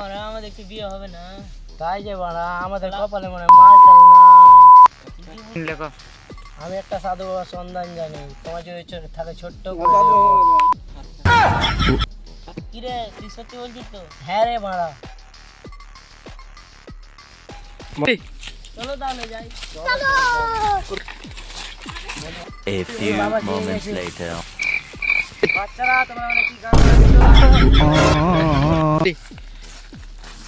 আমাদের একটু বিয়ে হবে না। তাই যে বাড়া আমাদের কপালে মনে হয় মাল টাল নাই। লেখো আমি একটা সাধু বাবার সন্ধান জানি। তোমার যদি থাকে ছোট্ট কিরে তুই সত্যি বলছিস তো? হ্যাঁ রে মারা চলো তাহলে যাই। A few moments later. বাচ্চারা তোমরা মানে কি গান?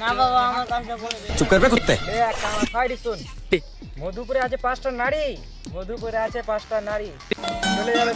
না বাবা আমার চুপ করবে কুত্তে। সাইড মধুপুরে আছে পাঁচটা নারী। মধুপুরে আছে পাঁচটা নারী। চলে চলে যাবে